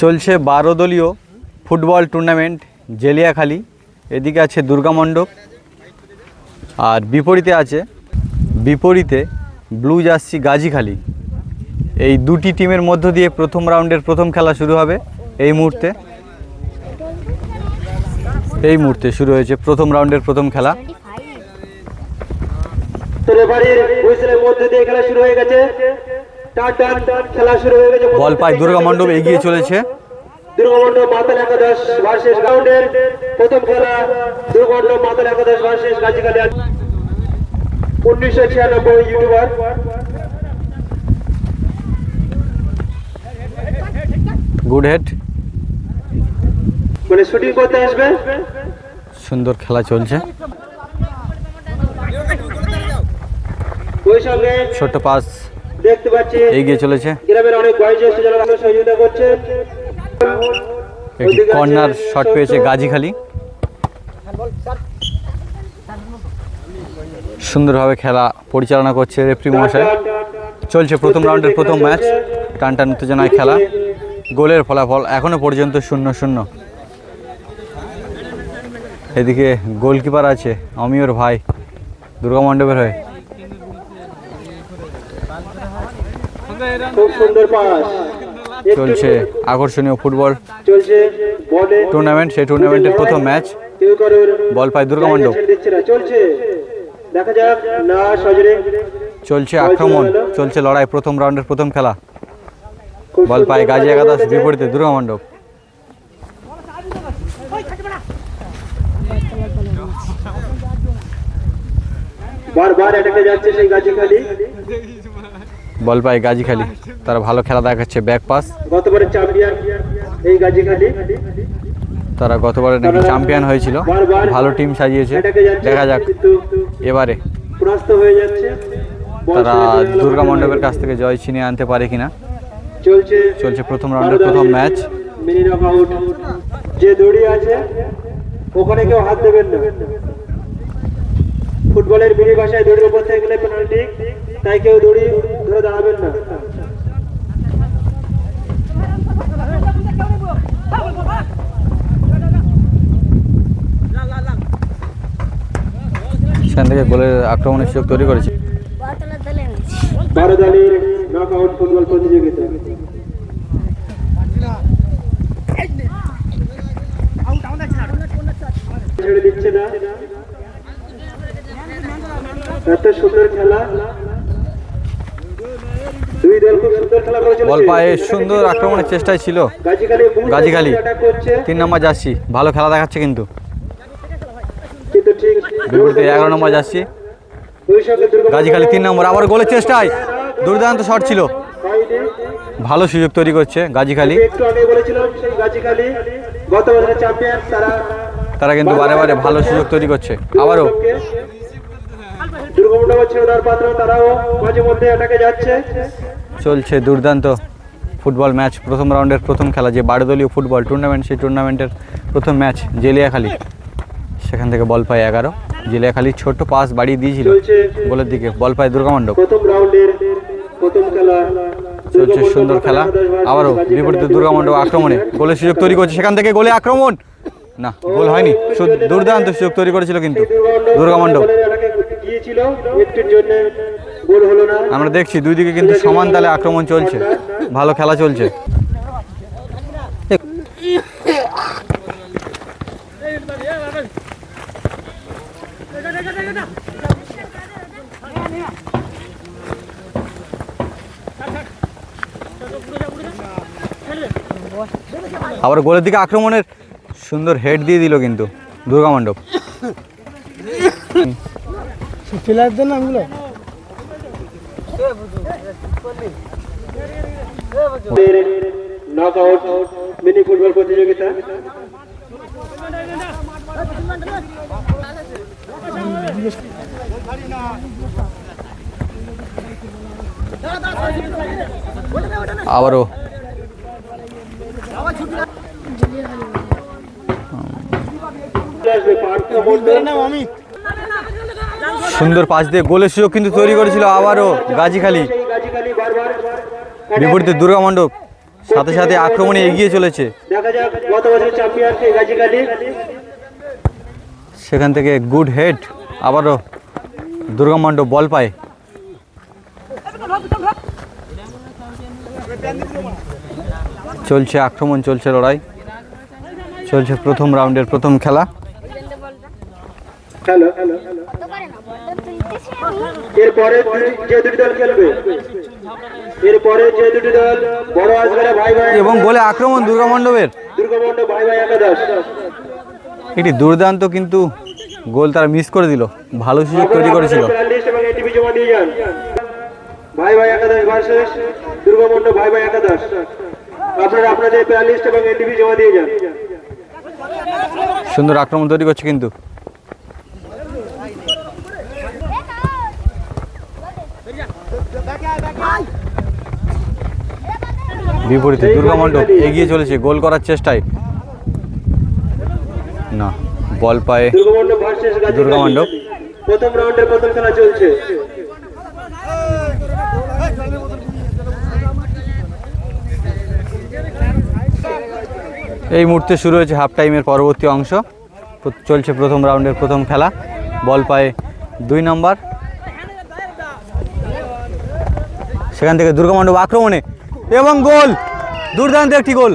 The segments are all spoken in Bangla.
চলছে বারো দলীয় ফুটবল টুর্নামেন্ট জেলিয়াখালী। এদিকে আছে দুর্গা মণ্ডপ। আর বিপরীতে আছে, বিপরীতে ব্লু জার্সি গাজীখালি। এই দুটি টিমের মধ্য দিয়ে প্রথম রাউন্ডের প্রথম খেলা শুরু হবে এই মুহূর্তে। এই মুহূর্তে শুরু হয়েছে প্রথম রাউন্ডের প্রথম খেলা। রেফারির হুইসেলের মধ্যে দিয়ে খেলা শুরু হয়ে গেছে। হয়ে বল পায় দুর্গা মণ্ডপ এগিয়ে চলেছে। দুর্গমণ্ডপ মাতাল একাদশ ভার্সেস রাউন্ডের প্রথম খেলা। দুর্গমণ্ডপ মাতাল একাদশ ভার্সেস গাজীকালি উনিশশো ছিয়ানব্বই ইউটিউবার। গুড হেড মানে শুটিং করতে আসবে। সুন্দর খেলা চলছে। ছোট্ট পাস। দেখতে পাচ্ছি। এগিয়ে চলেছে। গ্রামের অনেক বয়োজ্যেষ্ঠ যারা সহযোগিতা করছে। একটি কর্নার শট পেয়েছে গাজীখালি। সুন্দরভাবে খেলা পরিচালনা করছে রেফরি মহাশয়। চলছে প্রথম রাউন্ডের প্রথম ম্যাচ। টান টান উত্তেজনায় খেলা। গোলের ফলাফল এখনও পর্যন্ত শূন্য শূন্য। এদিকে গোলকিপার আছে অমিয়র ভাই দুর্গা মণ্ডপের হয়ে। খুব সুন্দর পাস। চলছে আকর্ষণীয় ফুটবল। চলছে বলে টুর্নামেন্ট সেই টুর্নামেন্টের প্রথম ম্যাচ বল পায় দুর্গা না চলছে। দেখা যাক না সজরে। চলছে আক্রমণ চলছে লড়াই প্রথম রাউন্ডের প্রথম খেলা। বল পায় গাজী একাদশ বিপরীতে দুর্গা মণ্ডপ। বারবার এটাকে যাচ্ছে সেই গাছিখালি বল পায় গাজীখালি তারা ভালো খেলা দেখাচ্ছে ব্যাক পাস তারা গতবারে নাকি চ্যাম্পিয়ন হয়েছিল। ভালো টিম সাজিয়েছে। দেখা যাক এবারে। হয়ে তারা দুর্গা মণ্ডপের কাছ থেকে জয় ছিনিয়ে আনতে পারে কিনা? চলছে চলছে প্রথম রাউন্ডের প্রথম ম্যাচ মিনি যে দড়ি আছে ওখানে কেউ হাত দেবেন না। ফুটবলের মিনি ভাষায় দড়ির উপর থেকে গেলে পেনাল্টি তাই কেউ দড়ি ধরে দাঁড়াবেন না। সেখান থেকে গোলের আক্রমণের সুযোগ তৈরি করেছে। বাতলা বারো দলের নক আউট ফুটবল প্রতিযোগিতা। ছেড়ে দিচ্ছে না। এত সুন্দর খেলা দুই দল খুব সুন্দর খেলা করেছিল বল পায়ে সুন্দর আক্রমণের চেষ্টায় ছিল। গাজীখালি। তিন নম্বর যাচ্ছি ভালো খেলা দেখাচ্ছে কিন্তু। বিপরীতে এগারো নম্বর যাচ্ছি গাজীখালি তিন নম্বর। আবার গোলের চেষ্টায়। দুর্দান্ত শট ছিল। ভালো সুযোগ তৈরি করছে গাজীখালি। তারা কিন্তু বারে বারে ভালো সুযোগ তৈরি করছে। আবারও। দুর্গমণ্ডপ ছিল তার পাত্র তারাও মাঝে মধ্যে এটাকে যাচ্ছে। চলছে দুর্দান্ত ফুটবল ম্যাচ। প্রথম রাউন্ডের প্রথম খেলা যে বারোদলীয় ফুটবল টুর্নামেন্ট সেই টুর্নামেন্টের প্রথম ম্যাচ জেলিয়াখালি। সেখান থেকে বল পায় এগারো। জেলিয়াখালি ছোট্ট পাস বাড়িয়ে দিয়েছিল গোলের দিকে। বল পায় দুর্গামণ্ডপ চলছে সুন্দর খেলা। আবারও বিপরীতে দুর্গামণ্ডপ আক্রমণে গোলের সুযোগ তৈরি করছে। সেখান থেকে গোলে আক্রমণ। না গোল হয়নি। দুর্দান্ত সুযোগ তৈরি করেছিল কিন্তু দুর্গামণ্ডপ আমরা দেখছি দুই দিকে কিন্তু সমান তালে আক্রমণ চলছে। ভালো খেলা চলছে। আবার গোলের দিকে আক্রমণের সুন্দর হেড দিয়ে দিল কিন্তু দুর্গা মণ্ডপ। নক আউট মিনি ফুটবল প্রতিযোগিতা আবারও আসবে পার্থ মন্ডল নাম অমিত সুন্দর পাশ দিয়ে গোলের সুযোগ কিন্তু তৈরি করেছিল আবারও গাজীখালি। বিপরীতে দুর্গা মণ্ডপ, সাথে সাথে আক্রমণে এগিয়ে চলেছে। সেখান থেকে গুড হেড, আবারও দুর্গা মণ্ডপ বল পায়। চলছে আক্রমণ, চলছে লড়াই। চলছে প্রথম রাউন্ডের প্রথম খেলা। হ্যালো এরপরে যে দুটি দল খেলবে এরপরে যে দুটি দল বড় আজমেরা ভাই ভাই এবং বলে আক্রমণ দুর্গা মণ্ডপের। দুর্গমন্ড ভাই ভাই একাদশ একটি দুর্দান্ত কিন্তু গোল তারা মিস করে দিল। ভালো সুযোগ তৈরি করেছিল। ভাই ভাই একাদশ ভার্সেস দুর্গমন্ড ভাই ভাই একাদশ আপনারা আপনাদের প্লেয়ার লিস্ট এবং এটিপি জমা দিয়ে যান। সুন্দর আক্রমণ তৈরি করছে কিন্তু। বিপরীতে দুর্গা মণ্ডপ এগিয়ে চলেছে গোল করার চেষ্টায়। না বল পায়ে। দুর্গা মণ্ডপ। প্রথম রাউন্ডের প্রথম খেলা চলছে। এই মুহূর্তে শুরু হয়েছে হাফ টাইমের পরবর্তী অংশ। চলছে প্রথম রাউন্ডের প্রথম খেলা। বল পায়ে দুই নম্বর। সেখান থেকে দুর্গা মণ্ডপ আক্রমণে এবং গোল। দুর্দান্ত একটি গোল।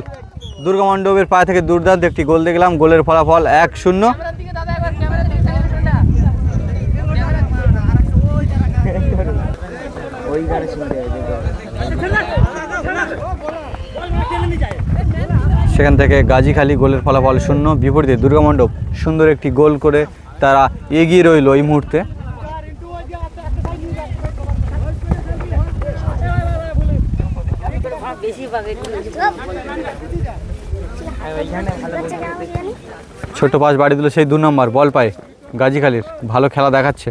দুর্গা মণ্ডপের পা থেকে দুর্দান্ত একটি গোল দেখলাম। গোলের ফলাফল এক শূন্য। সেখান থেকে গাজীখালি গোলের ফলাফল শূন্য। বিপরীতে দুর্গা মণ্ডপ সুন্দর একটি গোল করে তারা এগিয়ে রইল এই মুহূর্তে। ছোট পাস বাড়ি দিল সেই দু নম্বর, বল পায়। গাজীখালির, ভালো খেলা দেখাচ্ছে।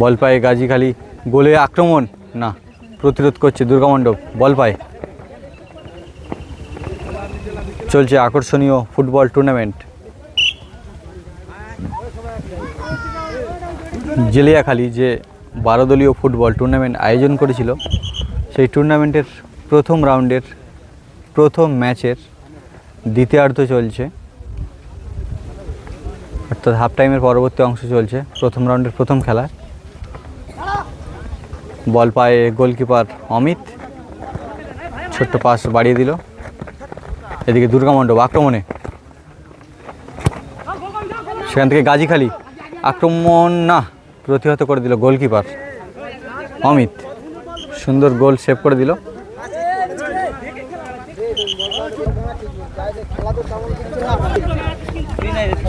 বল পায় গাজীখালি, গোলে আক্রমণ? না, প্রতিরোধ করছে দুর্গা মণ্ডপ। বল পায়। চলছে আকর্ষণীয় ফুটবল টুর্নামেন্ট জেলিয়াখালী যে বারো দলীয় ফুটবল টুর্নামেন্ট আয়োজন করেছিল, সেই টুর্নামেন্টের প্রথম রাউন্ডের প্রথম ম্যাচের দ্বিতীয়ার্ধ চলছে। অর্থাৎ হাফ টাইমের পরবর্তী অংশ চলছে, প্রথম রাউন্ডের প্রথম খেলা। বল পায়ে গোলকিপার অমিত, ছোট্ট পাস বাড়িয়ে দিল। এদিকে দুর্গা মণ্ডপ আক্রমণে। সেখান থেকে গাজীখালি। আক্রমণ না প্রতিহত করে দিল গোলকিপার অমিত। সুন্দর গোল সেভ করে দিল।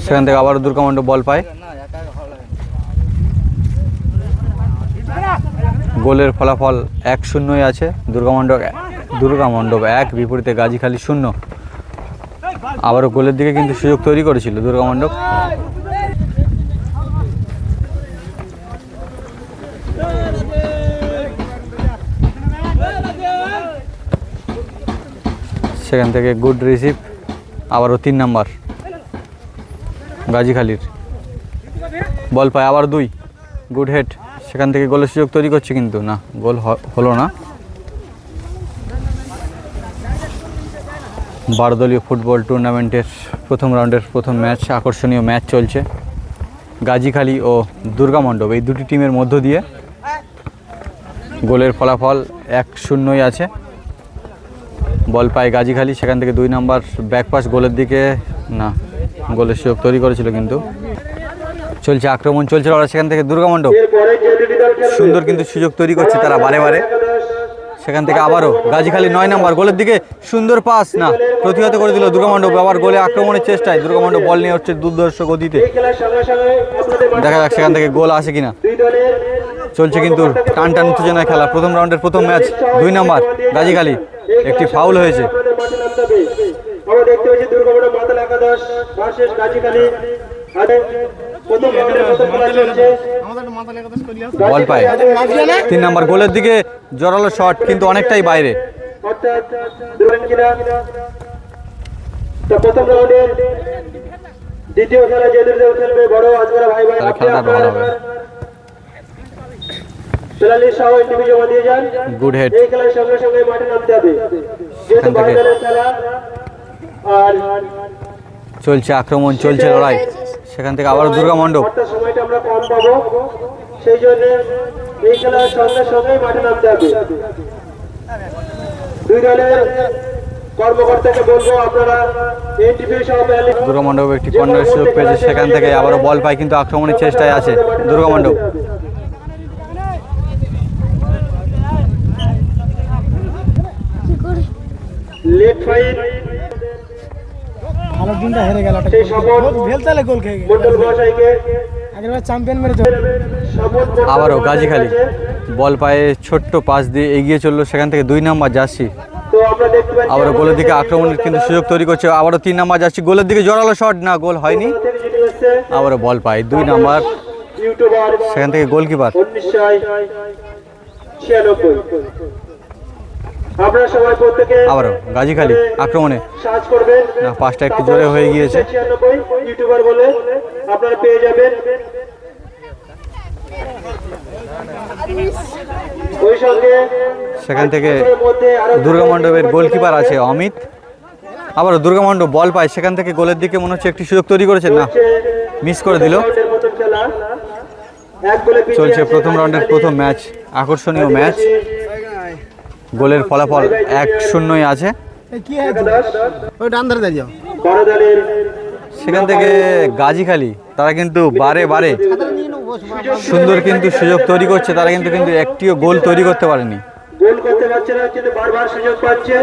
সেখান থেকে আবারও দুর্গা মণ্ডপ বল পায়। গোলের ফলাফল এক শূন্যই আছে। দুর্গা মণ্ডপ দুর্গা মণ্ডপ এক, বিপরীতে গাজীখালি শূন্য। আবারও গোলের দিকে কিন্তু সুযোগ তৈরি করেছিল দুর্গা সেখান থেকে গুড রিসিভ আবারও তিন নাম্বার গাজীখালির। বল পায় আবার দুই। গুড হেড সেখান থেকে গোলের সুযোগ তৈরি করছে কিন্তু। না গোল হলো না। বারো দলীয় ফুটবল টুর্নামেন্টের প্রথম রাউন্ডের প্রথম ম্যাচ আকর্ষণীয় ম্যাচ চলছে। গাজীখালি ও দুর্গা মণ্ডপ, এই দুটি টিমের মধ্য দিয়ে গোলের ফলাফল এক শূন্যই আছে। বল পায় গাজীখালি, সেখান থেকে দুই নাম্বার ব্যাকপাস গোলের দিকে, না, গোলের সুযোগ তৈরি করেছিল কিন্তু। চলছে আক্রমণ চলছিল ওরা সেখান থেকে দুর্গা মণ্ডপ। এরপরে যে দুটি দল খেলবে সুন্দর কিন্তু সুযোগ তৈরি করছে তারা বারে বারে। সেখান থেকে আবারও গাজীখালি নয় নাম্বার গোলের দিকে সুন্দর পাস, না, প্রতিহত করে দিল দুর্গা মণ্ডপ আবার গোলে আক্রমণের চেষ্টায় দুর্গা মণ্ডপ বল নিয়ে হচ্ছে দুর্দর্শ গতিতে দেখা যাক সেখান থেকে গোল আসে কিনা। চলছে কিন্তু টান টান উত্তেজনার খেলা। প্রথম রাউন্ডের প্রথম ম্যাচ দুই নাম্বার গাজীখালি। একটি ফাউল হয়েছে। দেখতে পাচ্ছি বল পায় তিন নাম্বার গোলের দিকে জোরালো শট কিন্তু অনেকটাই বাইরে। দ্বিতীয় খেলা যে খেলবে বড় আজকের ভাই ভাই তাহলে খেলাটা ভালো হবে। আপনার সহ টিভি জমা দিয়ে যান। গুড হেড এই খেলার সঙ্গে সঙ্গে মাঠে নামতে হবে। যেহেতু ভাই খেলা আর চলছে আক্রমণ চলছে লড়াই। সেখান থেকে আবার দুর্গা মণ্ডপ। সময়টা আমরা কম পাবো সেই জন্য এই খেলার সঙ্গে সঙ্গেই মাঠে নামতে হবে। দুই দলের কর্মকর্তাকে বলব আপনারা এই টিভি সহ পেলালি দুর্গা মণ্ডপ একটি কর্নারের সুযোগ পেয়েছে সেখান থেকে আবারও বল পায় কিন্তু আক্রমণের চেষ্টায় আছে। দুর্গা মণ্ডপ। লেট ফাইট ভালো দিনটা হেরে গেল ভেলতালে গোল খেয়ে গেল। মন্ডল মহাশয়কে আগের বার চ্যাম্পিয়ন মেরেছে আবারও। গাজীখালি। বল পায়ে ছোট্ট পাস দিয়ে এগিয়ে চলল সেখান থেকে দুই নাম্বার জার্সি। আবারও গোলের দিকে আক্রমণের কিন্তু সুযোগ তৈরি করছে। আবারও তিন নাম্বার জার্সি। গোলের দিকে জোরালো শট। না গোল হয়নি। আবারও বল পায় দুই নাম্বার। সেখান থেকে গোলকিপার ছিয়ানব্বই। আপনারা সবাই প্রত্যেকে আবারও গাজীখালি আক্রমণে। সার্চ করবেন। না, পাসটা একটু জোরে হয়ে গিয়েছে। ইউটিউবার বলে আপনারা পেয়ে যাবেন। সেখান থেকে দুর্গা মণ্ডপের গোলকিপার আছে। অমিত। আবারও দুর্গা মণ্ডপ বল পায় সেখান থেকে গোলের দিকে মনে হচ্ছে একটি সুযোগ তৈরি করেছে না মিস করে দিল। চলছে প্রথম রাউন্ডের প্রথম ম্যাচ আকর্ষণীয় ম্যাচ। গোলের ফলাফল এক শূন্যই আছে। সেখান থেকে গাজীখালি তারা কিন্তু বারে বারে সুন্দর কিন্তু সুযোগ তৈরি করছে তারা কিন্তু কিন্তু একটিও গোল তৈরি করতে পারেনি। গোল করতে পারছে না কিন্তু বারবার সুযোগ পাচ্ছে।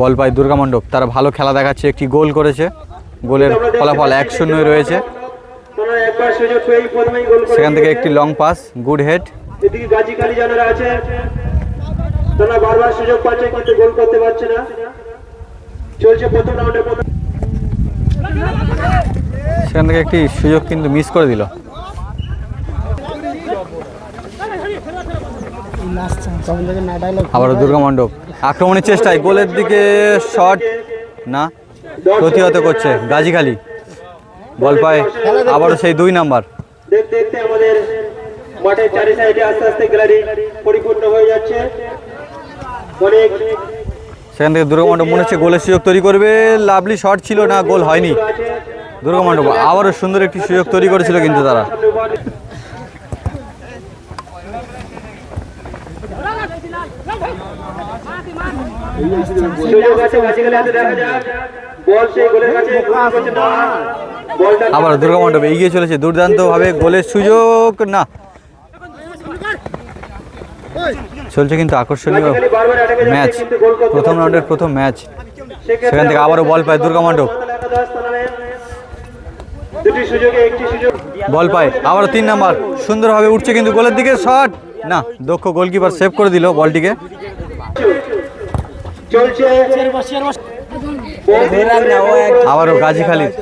বল পায় দুর্গা মণ্ডপ তারা ভালো খেলা দেখাচ্ছে একটি গোল করেছে। গোলের ফলাফল এক শূন্যই রয়েছে। তোমরা একবার সুযোগ পেয়েই প্রথমেই গোল করে সেখান থেকে একটি লং পাস গুড হেড এদিকে গাজী খালি জানারা আছে। তোমরা বারবার সুযোগ পাচ্ছে কিন্তু গোল করতে পারছে না। চলছে প্রথম রাউন্ডে প্রথম সেখান থেকে একটি সুযোগ কিন্তু মিস করে দিল। আবারও দুর্গা মণ্ডপ। আক্রমণের চেষ্টায় গোলের দিকে শট না প্রতিহত করছে গাজীখালি বল পায় আবারও সেই দুই নাম্বার। দেখতে দেখতে আমাদের মাঠের চারি সাইডে আস্তে আস্তে গ্যালারি পরিপূর্ণ হয়ে যাচ্ছে। অনেক সেখান থেকে দুর্গা মণ্ডপ মনে হচ্ছে গোলের সুযোগ তৈরি করবে। লাভলি শট ছিল না গোল হয়নি। আছে দুর্গা মণ্ডপ আবারও সুন্দর একটি সুযোগ তৈরি করেছিল কিন্তু তারা। আবার দুর্গা মণ্ডপ এগিয়ে চলেছে দুর্দান্তভাবে গোলের সুযোগ না। চলছে কিন্তু আকর্ষণীয় গাজী খালি যাচ্ছে ম্যাচ। প্রথম রাউন্ডের প্রথম ম্যাচ। সেখান থেকে আবারও বল পায় দুর্গা মণ্ডপ। বল পায় আবারও তিন নাম্বার। সুন্দরভাবে উঠছে কিন্তু গোলের দিকে শট। না দক্ষ গোলকিপার সেভ করে দিল বলটিকে। চলছে। আবারও গাজীখালির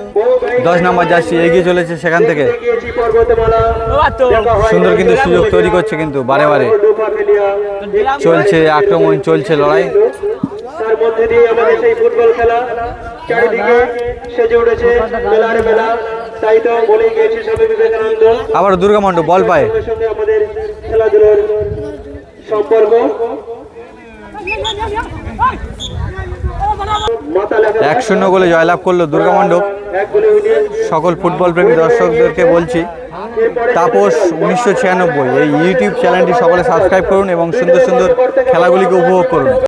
দশ নাম্বার জার্সি এগিয়ে চলেছে সেখান থেকে। হয় সুন্দর কিন্তু সুযোগ তৈরি করছে কিন্তু বারে বারে। চলছে আক্রমণ চলছে লড়াই। তার মধ্যে দিয়ে আমাদের সেই ফুটবল খেলা। চারিদিকে সেজে উঠেছে মেলার মেলা তাই তো বলে গিয়েছে স্বামী বিবেকানন্দ। আবার দুর্গা মণ্ডপ বল পায়। সঙ্গে আমাদের খেলাধুলোর সম্পর্ক। এক শূন্য গোলে জয়লাভ করল দুর্গা মণ্ডপ। উইনিয়ে সকল ফুটবল প্রেমী দর্শকদেরকে বলছি তাপস উনিশশো ছিয়ানব্বই। এই ইউটিউব চ্যানেলটি সকলে সাবস্ক্রাইব করুন এবং সুন্দর সুন্দর খেলাগুলিকে উপভোগ করুন।